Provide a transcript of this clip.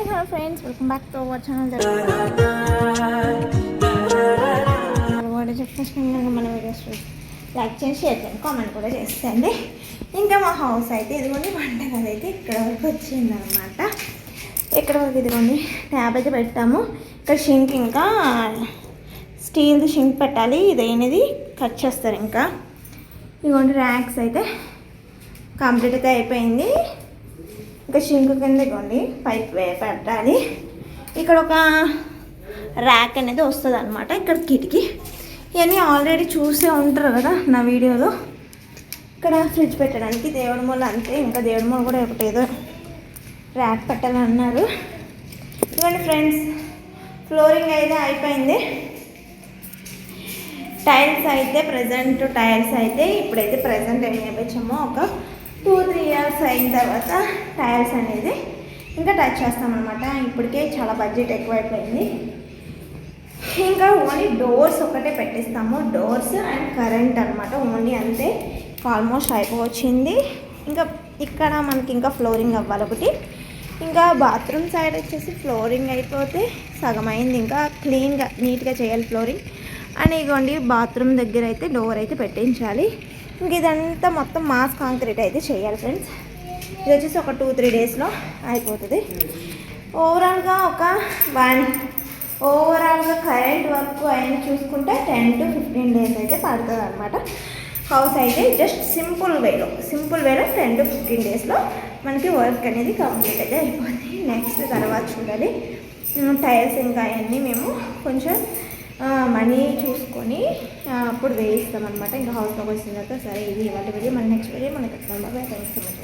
Hi hello friends welcome back to our channel వాడు చెప్పేసిన మన వీడియోస్ లైక్ చేసి షేర్ చేయండి కామెంట్ కూడా చేసేయండి. ఇంకా మా హౌస్ అయితే ఇదిగోండి వంట అయితే ఇక్కడ వరకు వచ్చింది అనమాట ఇక్కడ వరకు ఇదిగోండి ట్యాబ్ అయితే పెట్టాము. ఇక్కడ షింక్ ఇంకా స్టీల్ది షింక్ పెట్టాలి. ఇదేనది కట్ చేస్తారు ఇంకా. ఇదిగోండి ర్యాక్స్ అయితే కంప్లీట్ అయితే అయిపోయింది. ఇంకా షింకు కింద ఇవ్వండి పైప్ వే- పెట్టాలి ఇక్కడ ఒక ర్యాక్ అనేది వస్తుంది అనమాట ఇక్కడ కిటికీ. ఇవన్నీ ఆల్రెడీ చూసే ఉంటారు కదా నా వీడియోలో. ఇక్కడ ఫ్రిడ్జ్ పెట్టడానికి దేవుడి మూల అంతే ఇంకా దేవుడి మూల కూడా ఒకటి ఏదో ర్యాక్ పెట్టాలని అన్నారు ఇవ్వండి ఫ్రెండ్స్ ఫ్లోరింగ్ అయితే అయిపోయింది. టైల్స్ అయితే ప్రజెంట్ టైల్స్ అయితే ఇప్పుడైతే ప్రజెంట్ ఏం చేయించామో ఒక టూ త్రీ ఇయర్స్ అయిన తర్వాత టైల్స్ అనేది ఇంకా టచ్ చేస్తామన్నమాట ఇప్పటికే చాలా బడ్జెట్ ఎక్కువైపోయింది. ఇంకా ఓన్లీ డోర్స్ ఒకటే పెట్టిస్తాము. డోర్స్ అండ్ కరెంట్ అనమాట ఓన్లీ అంతే. ఆల్మోస్ట్ అయిపోవచ్చింది. ఇంకా ఇక్కడ మనకి ఇంకా ఫ్లోరింగ్ అవ్వాలి ఒకటి. ఇంకా బాత్రూమ్ సైడ్ వచ్చేసి ఫ్లోరింగ్ అయిపోతే సగం అయింది ఇంకా క్లీన్గా నీట్గా చేయాలి ఫ్లోరింగ్. అండ్ ఇగోండి బాత్రూమ్ దగ్గర అయితే డోర్ అయితే పెట్టించాలి. ఇంక ఇదంతా మొత్తం మాస్ కాంక్రీట్ అయితే చేయాలి ఫ్రెండ్స్. ఇది వచ్చేసి ఒక టూ త్రీ డేస్లో అయిపోతుంది. ఓవరాల్గా ఒక వన్ ఓవరాల్గా కరెంట్ వర్క్ అయిన చూసుకుంటే టెన్ టు ఫిఫ్టీన్ డేస్ అయితే పడుతుంది అనమాట హౌస్ అయితే జస్ట్ సింపుల్ వేలో సింపుల్ వేలో టెన్ టు ఫిఫ్టీన్ డేస్లో మనకి వర్క్ అనేది కంప్లీట్ అయితే అయిపోతుంది నెక్స్ట్ తర్వాత చూడాలి. టైల్స్ ఇంకా అవన్నీ మేము కొంచెం మనీ చూసుకొని అప్పుడు వేయిస్తాం అనమాట ఇంకా హౌస్లోకి వచ్చిన తర్వాత సరే ఇది ఇవాళ వీడియో మన నెక్స్ట్ వీడియో మనకి థ్యాంక్స్ సో మచ్